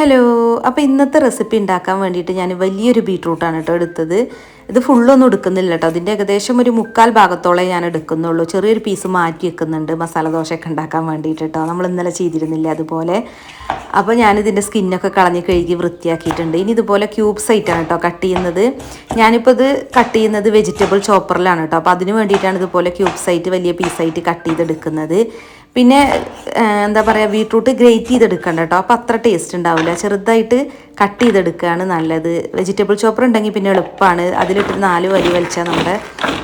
Hello അപ്പോൾ ഇന്നത്തെ recipe ഉണ്ടാക്കാൻ വേണ്ടിയിട്ട് ഞാൻ വലിയൊരു ബീട്രൂട്ടാണ് കേട്ടോ എടുത്തത്. ഇത് ഫുള്ളൊന്നും എടുക്കുന്നില്ല കേട്ടോ. അതിന്റെ ഏകദേശം ഒരു മുക്കാൽ ഭാഗത്തോളം ഞാൻ എടുക്കുന്നുള്ളൂ. ചെറിയൊരു പീസ് മാറ്റി വെക്കുന്നുണ്ട് മസാല ദോശയൊക്കെ ഉണ്ടാക്കാൻ വേണ്ടിയിട്ട് കേട്ടോ. നമ്മൾ ഇന്നലെ ചെയ്തിരുന്നില്ല അതുപോലെ. അപ്പോൾ ഞാനിതിന്റെ സ്കിന്നൊക്കെ കളഞ്ഞ് കഴുകി വൃത്തിയാക്കിയിട്ടുണ്ട്. ഇനി ഇതുപോലെ ക്യൂബ്സ് ആയിട്ടാണ് കേട്ടോ കട്ട് ചെയ്യുന്നത്. ഞാനിപ്പോൾ ഇത് കട്ട് ചെയ്യുന്നത് വെജിറ്റബിൾ ചോപ്പറിലാണ് കേട്ടോ. അപ്പോൾ അതിന് വേണ്ടിയിട്ടാണ് ഇതുപോലെ ക്യൂബ്സ് ആയിട്ട് വലിയ പീസായിട്ട് കട്ട് ചെയ്തെടുക്കുന്നത്. പിന്നെ എന്താ പറയുക ബീട്രൂട്ട് ഗ്രേറ്റ് ചെയ്തെടുക്കണ്ട കേട്ടോ അപ്പോൾ അത്ര ടേസ്റ്റ് ഉണ്ടാവില്ല ചെറുതായിട്ട് കട്ട് ചെയ്തെടുക്കുകയാണ് നല്ലത്. വെജിറ്റബിൾ ചോപ്പർ ഉണ്ടെങ്കിൽ പിന്നെ എളുപ്പമാണ് അതിലിട്ട് നാല് വലി വലിച്ചാൽ നമ്മുടെ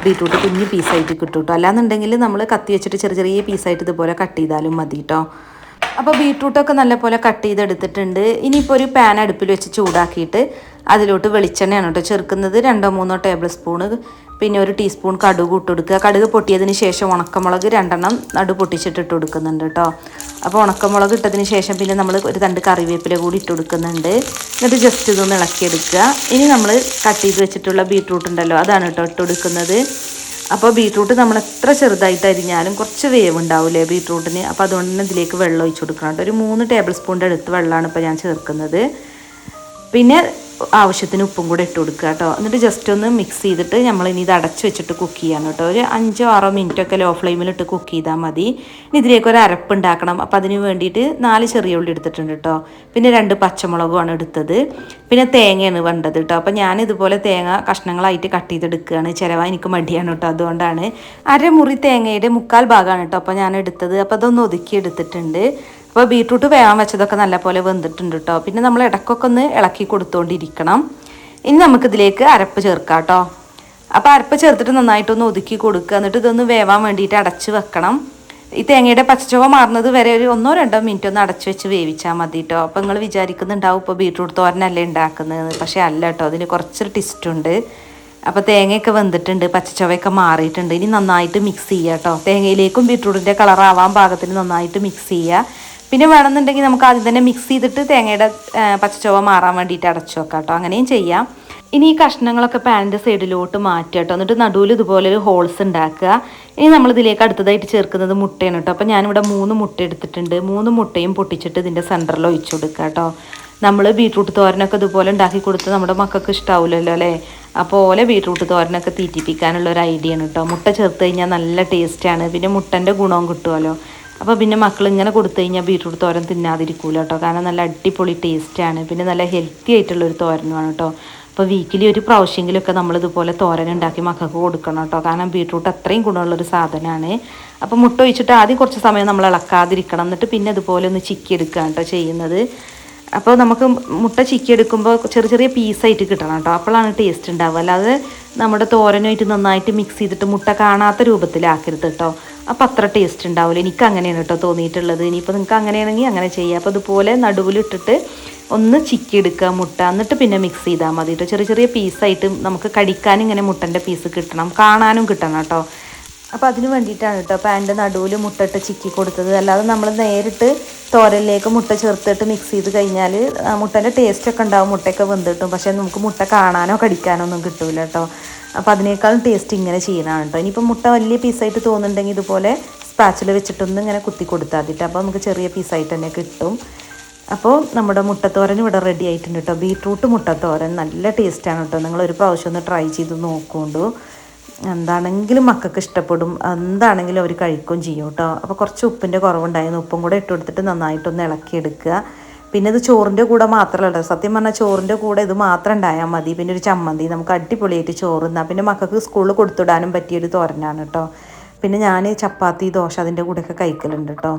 ബീട്രൂട്ട് കുഞ്ഞ് പീസായിട്ട് കിട്ടും കേട്ടോ അല്ലാന്നുണ്ടെങ്കിൽ നമ്മൾ കത്തി വെച്ചിട്ട് ചെറിയ ചെറിയ പീസായിട്ട് ഇതുപോലെ കട്ട് ചെയ്താലും മതി കേട്ടോ അപ്പോൾ ബീട്രൂട്ടൊക്കെ നല്ലപോലെ കട്ട് ചെയ്തെടുത്തിട്ടുണ്ട്. ഇനിയിപ്പോൾ ഒരു പാൻ അടുപ്പിൽ വെച്ച് ചൂടാക്കിയിട്ട് അതിലോട്ട് വെളിച്ചെണ്ണയാണ് കേട്ടോ ചേർക്കുന്നത്. രണ്ടോ മൂന്നോ ടേബിൾ സ്പൂണ് പിന്നെ ഒരു ടീസ്പൂൺ കടുക് ഇട്ട് കൊടുക്കുക. കടുക് പൊട്ടിയതിന് ശേഷം ഉണക്കമുളക് രണ്ടെണ്ണം നടു പൊട്ടിച്ചിട്ട് ഇട്ട് കൊടുക്കുന്നുണ്ട് കേട്ടോ. അപ്പോൾ ഉണക്കമുളക് ഇട്ടതിന് ശേഷം പിന്നെ നമ്മൾ ഒരു തണ്ട് കറിവേപ്പില കൂടി ഇട്ട് കൊടുക്കുന്നുണ്ട്. എന്നിട്ട് ജസ്റ്റ് ഇതൊന്ന് ഇളക്കിയെടുക്കുക. ഇനി നമ്മൾ കട്ട് ചെയ്ത് വെച്ചിട്ടുള്ള ബീട്രൂട്ട് ഉണ്ടല്ലോ അതാണ് കേട്ടോ ഇട്ട് കൊടുക്കുന്നത്. അപ്പോൾ ബീട്രൂട്ട് നമ്മൾ എത്ര ചെറുതായിട്ട് അരിഞ്ഞാലും കുറച്ച് വേവ് ഉണ്ടാവില്ലേ ബീട്രൂട്ടിന് അപ്പോൾ അതുകൊണ്ട് തന്നെ ഇതിലേക്ക് വെള്ളം ഒഴിച്ച് കൊടുക്കണം കേട്ടോ. ഒരു മൂന്ന് ടേബിൾ സ്പൂണിന്റെ അടുത്ത് വെള്ളമാണ് ഇപ്പോൾ ഞാൻ ചേർക്കുന്നത്. പിന്നെ ആവശ്യത്തിന് ഉപ്പും കൂടെ ഇട്ട് കൊടുക്കുക കേട്ടോ. എന്നിട്ട് ജസ്റ്റ് ഒന്ന് മിക്സ് ചെയ്തിട്ട് നമ്മൾ ഇനി ഇത് അടച്ച് വെച്ചിട്ട് കുക്ക് ചെയ്യാൻ കേട്ടോ. ഒരു അഞ്ചോ ആറോ മിനിറ്റ് ഒക്കെ ലോ ഫ്ലെയിമിലിട്ട് കുക്ക് ചെയ്താൽ മതി. ഇനി ഇതിലേക്ക് ഒരു അരപ്പ് ഉണ്ടാക്കണം. അപ്പോൾ അതിന് വേണ്ടിയിട്ട് നാല് ചെറിയ ഉള്ളി എടുത്തിട്ടുണ്ട് കേട്ടോ. പിന്നെ രണ്ട് പച്ചമുളകുമാണ് എടുത്തത്. പിന്നെ തേങ്ങയാണ് വേണ്ടത് കേട്ടോ. അപ്പോൾ ഞാൻ ഇതുപോലെ തേങ്ങ കഷ്ണങ്ങളായിട്ട് കട്ട് ചെയ്തെടുക്കുകയാണ്. ചിലവ എനിക്ക് മടിയാണ് കേട്ടോ. അതുകൊണ്ടാണ്. അരമുറി തേങ്ങയുടെ മുക്കാൽ ഭാഗമാണ് കേട്ടോ. അപ്പോൾ ഞാൻ എടുത്തത്. അപ്പോൾ അതൊന്ന് ഒതുക്കി എടുത്തിട്ടുണ്ട്. അപ്പോൾ ബീട്രൂട്ട് വേവാൻ വെച്ചതൊക്കെ നല്ലപോലെ വെന്തിട്ടുണ്ട് കേട്ടോ പിന്നെ നമ്മൾ ഇടയ്ക്കൊക്കെ ഒന്ന് ഇളക്കി കൊടുത്തുകൊണ്ടിരിക്കണം ഇനി നമുക്കിതിലേക്ക് അരപ്പ് ചേർക്കാം കേട്ടോ അപ്പോൾ അരപ്പ് ചേർത്തിട്ട് നന്നായിട്ടൊന്ന് ഒതുക്കി കൊടുക്കുക. എന്നിട്ട് ഇതൊന്ന് വേവാൻ വേണ്ടിയിട്ട് അടച്ച് വെക്കണം. ഈ തേങ്ങയുടെ പച്ചച്ചുവ മാറുന്നത് വരെ ഒരു ഒന്നോ രണ്ടോ മിനിറ്റ് ഒന്ന് അടച്ച് വെച്ച് വേവിച്ചാൽ മതി കേട്ടോ അപ്പോൾ നിങ്ങൾ വിചാരിക്കുന്നുണ്ടാവും ഇപ്പോൾ ബീട്രൂട്ട് തോരനല്ലേ ഉണ്ടാക്കുന്നത്. പക്ഷേ അല്ല കേട്ടോ അതിന് കുറച്ചൊരു ടിസ്റ്റ് ഉണ്ട്. അപ്പോൾ തേങ്ങയൊക്കെ വെന്തിട്ടുണ്ട് പച്ചച്ചവയൊക്കെ മാറിയിട്ടുണ്ട്. ഇനി നന്നായിട്ട് മിക്സ് ചെയ്യുക കേട്ടോ തേങ്ങയിലേക്കും ബീട്രൂട്ടിന്റെ കളറാവാൻ പാകത്തിന് നന്നായിട്ട് മിക്സ് ചെയ്യുക പിന്നെ വേണമെന്നുണ്ടെങ്കിൽ നമുക്ക് ആദ്യം തന്നെ മിക്സ് ചെയ്തിട്ട് തേങ്ങയുടെ പച്ചച്ചോവ മാറാൻ വേണ്ടിയിട്ട് അടച്ചു വെക്കാം കേട്ടോ. അങ്ങനെയും ചെയ്യാം. ഇനി ഈ കഷ്ണങ്ങളൊക്കെ പാനിന്റെ സൈഡിലോട്ട് മാറ്റുക കേട്ടോ. എന്നിട്ട് നടുവിൽ ഇതുപോലെ ഒരു ഹോൾസ് ഉണ്ടാക്കുക. ഇനി നമ്മൾ ഇതിലേക്ക് അടുത്തതായിട്ട് ചേർക്കുന്നത് മുട്ടയാണ് കേട്ടോ. അപ്പോൾ ഞാനിവിടെ മൂന്ന് മുട്ട എടുത്തിട്ടുണ്ട്. മൂന്ന് മുട്ടയും പൊട്ടിച്ചിട്ട് ഇതിന്റെ സെന്ററിൽ ഒഴിച്ചു കൊടുക്കുക കേട്ടോ. നമ്മൾ ബീട്രൂട്ട് തോരനൊക്കെ ഇതുപോലെ ഉണ്ടാക്കി കൊടുത്ത് നമ്മുടെ മക്കൾക്ക് ഇഷ്ടാവില്ലല്ലോ അല്ലേ? അപ്പോൾ ഓലെ ബീട്രൂട്ട് തോരനൊക്കെ തീറ്റിപ്പിക്കാനുള്ള ഒരു ഐഡിയ ആണ് കേട്ടോ. മുട്ട ചേർത്ത് കഴിഞ്ഞാൽ നല്ല ടേസ്റ്റാണ് പിന്നെ മുട്ടന്റെ ഗുണവും കിട്ടുമല്ലോ അപ്പോൾ പിന്നെ മക്കൾ ഇങ്ങനെ കൊടുത്തു കഴിഞ്ഞാൽ ബീട്രൂട്ട് തോരൻ തിന്നാതിരിക്കൂല കേട്ടോ കാരണം നല്ല അടിപൊളി ടേസ്റ്റാണ് പിന്നെ നല്ല ഹെൽത്തി ആയിട്ടുള്ള ഒരു തോരനുമാണ് കേട്ടോ അപ്പോൾ വീക്കിലി ഒരു പ്രാവശ്യമെങ്കിലുമൊക്കെ നമ്മൾ ഇതുപോലെ തോരൻ ഉണ്ടാക്കി മക്കൾക്ക് കൊടുക്കണം കേട്ടോ കാരണം ബീട്രൂട്ട് അത്രയും ഗുണമുള്ളൊരു സാധനമാണ് അപ്പോൾ മുട്ട ഒഴിച്ചിട്ട് ആദ്യം കുറച്ച് സമയം നമ്മൾ ഇളക്കാതിരിക്കണം. എന്നിട്ട് പിന്നെ അതുപോലെ ഒന്ന് ചിക്കി എടുക്കുകയാണ് കേട്ടോ ചെയ്യുന്നത്. അപ്പോൾ നമുക്ക് മുട്ട ചിക്കി എടുക്കുമ്പോൾ ചെറിയ ചെറിയ പീസായിട്ട് കിട്ടണം കേട്ടോ അപ്പോഴാണ് ടേസ്റ്റ് ഉണ്ടാവുക. അല്ലാതെ നമ്മുടെ തോരനുമായിട്ട് നന്നായിട്ട് മിക്സ് ചെയ്തിട്ട് മുട്ട കാണാത്ത രൂപത്തിലാക്കരുത് കേട്ടോ അപ്പോൾ അത്ര ടേസ്റ്റ് ഉണ്ടാവില്ല എനിക്ക് അങ്ങനെയാണ് കേട്ടോ തോന്നിയിട്ടുള്ളത്. ഇനിയിപ്പോൾ നിങ്ങൾക്ക് അങ്ങനെയാണെങ്കിൽ അങ്ങനെ ചെയ്യാം. അപ്പോൾ അതുപോലെ നടുവിലിട്ടിട്ട് ഒന്ന് ചിക്കി എടുക്കുക മുട്ട. എന്നിട്ട് പിന്നെ മിക്സ് ചെയ്താൽ മതി കേട്ടോ. ചെറിയ ചെറിയ പീസായിട്ട് നമുക്ക് കടിക്കാനും ഇങ്ങനെ മുട്ടന്റെ പീസ് കിട്ടണം. കാണാനും കിട്ടണം കേട്ടോ. അപ്പോൾ അതിന് വേണ്ടിയിട്ടാണ് കേട്ടോ പാന്റെ നടുവിൽ മുട്ടയിട്ട് ചിക്കി കൊടുത്തത്. അല്ലാതെ നമ്മൾ നേരിട്ട് തോരലിലേക്ക് മുട്ട ചേർത്തിട്ട് മിക്സ് ചെയ്ത് കഴിഞ്ഞാൽ മുട്ടന്റെ ടേസ്റ്റൊക്കെ ഉണ്ടാവും മുട്ടയൊക്കെ വെന്തിട്ടും. പക്ഷേ നമുക്ക് മുട്ട കാണാനോ കടിക്കാനോ ഒന്നും കിട്ടില്ല കേട്ടോ അപ്പോൾ അതിനേക്കാളും ടേസ്റ്റ് ഇങ്ങനെ ചെയ്യുന്നതാണ് കേട്ടോ ഇനിയിപ്പോൾ മുട്ട വലിയ പീസായിട്ട് തോന്നുന്നുണ്ടെങ്കിൽ ഇതുപോലെ സ്പാച്ചിൽ വെച്ചിട്ടൊന്ന് ഇങ്ങനെ കുത്തി കൊടുത്താൽ മതിട്ട് അപ്പോൾ നമുക്ക് ചെറിയ പീസായിട്ട് തന്നെ കിട്ടും. അപ്പോൾ നമ്മുടെ മുട്ടത്തോരൻ ഇവിടെ റെഡി ആയിട്ടുണ്ട് കേട്ടോ ബീട്രൂട്ട് മുട്ടത്തോരൻ നല്ല ടേസ്റ്റാണ് കേട്ടോ നിങ്ങൾ ഒരു പ്രാവശ്യം ഒന്ന് ട്രൈ ചെയ്ത് നോക്കുകൊണ്ടു എന്താണെങ്കിലും മക്കൾക്ക് ഇഷ്ടപ്പെടും. എന്താണെങ്കിലും അവർ കഴിക്കുകയും ചെയ്യും കേട്ടോ. അപ്പോൾ കുറച്ച് ഉപ്പിന്റെ കുറവുണ്ടായിരുന്നു. ഉപ്പും കൂടെ ഇട്ട് കൊടുത്തിട്ട് നന്നായിട്ടൊന്ന് ഇളക്കിയെടുക്കുക. പിന്നെ ഇത് ചോറിന്റെ കൂടെ മാത്രമല്ല. സത്യം പറഞ്ഞാൽ ചോറിന്റെ കൂടെ ഇത് മാത്രം ഉണ്ടായാൽ മതി. പിന്നെ ഒരു ചമ്മന്തി. നമുക്ക് അടിപൊളിയായിട്ട് ചോറ് എന്നാൽ പിന്നെ മക്കൾക്ക് സ്കൂളിൽ കൊടുത്തിടാനും പറ്റിയൊരു തോരനാണ് കേട്ടോ. പിന്നെ ഞാൻ ചപ്പാത്തി ദോശ അതിന്റെ കൂടെയൊക്കെ കഴിക്കലുണ്ട് കേട്ടോ.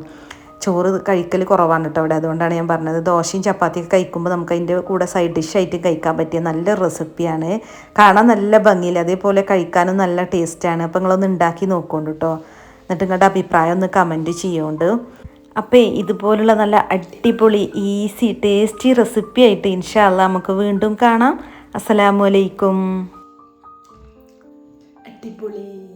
ചോറ് കഴിക്കൽ കുറവാണ് കേട്ടോ അവിടെ. അതുകൊണ്ടാണ് ഞാൻ പറഞ്ഞത് ദോശയും ചപ്പാത്തിയൊക്കെ കഴിക്കുമ്പോൾ നമുക്ക് അതിന്റെ കൂടെ സൈഡ് ഡിഷായിട്ട് കഴിക്കാൻ പറ്റിയ നല്ല റെസിപ്പിയാണ് കാണാൻ നല്ല ഭംഗിയില്ല? അതേപോലെ കഴിക്കാനും നല്ല ടേസ്റ്റാണ് അപ്പോൾ നിങ്ങളൊന്ന് ഉണ്ടാക്കി നോക്കുകൊണ്ട് കേട്ടോ. എന്നിട്ട് നിങ്ങളുടെ അഭിപ്രായം ഒന്ന് കമന്റ് ചെയ്യുകൊണ്ട് അപ്പോൾ ഇതുപോലുള്ള നല്ല അടിപൊളി ഈസി ടേസ്റ്റി റെസിപ്പി ആയിട്ട് ഇൻഷാല്ല നമുക്ക് വീണ്ടും കാണാം. അസ്സലാമു അലൈക്കും. അടിപൊളി.